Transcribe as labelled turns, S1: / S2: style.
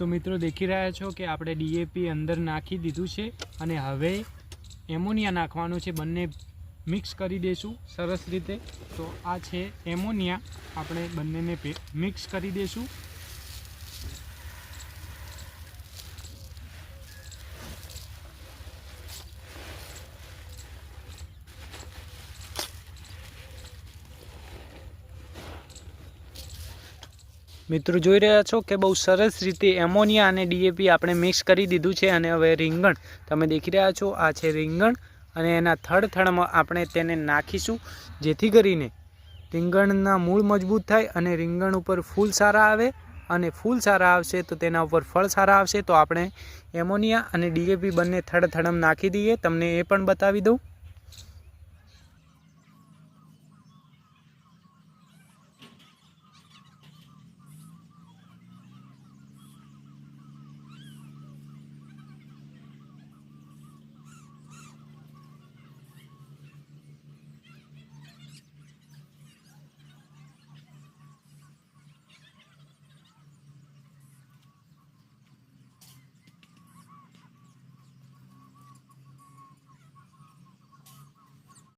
S1: તો મિત્રો દેખી રહ્યા છો કે આપણે ડીએપી અંદર નાખી દીધું છે અને હવે એમોનિયા નાખવાનું છે. બંને મિક્સ કરી દઈશું સરસ રીતે. તો આ છે એમોનિયા. આપણે બંનેને મિક્સ કરી દઈશું મિત્રો જોઈ રહ્યા છો કે બહુ સરસ રીતે એમોનિયા અને ડીએપી આપણે મિક્સ કરી દીધું છે અને હવે રીંગણ તમે દેખી રહ્યા છો, આ છે રીંગણ અને એના થડ થડમાં આપણે તેને નાખીશું, જેથી કરીને રીંગણના મૂળ મજબૂત થાય અને રીંગણ ઉપર ફૂલ સારા આવે અને ફૂલ સારા આવશે તો તેના ઉપર ફળ સારા આવશે, તો આપણે એમોનિયા અને ડીએપી બંને થડ થડમ નાખી દઈએ, તમને એ પણ બતાવી દઉં.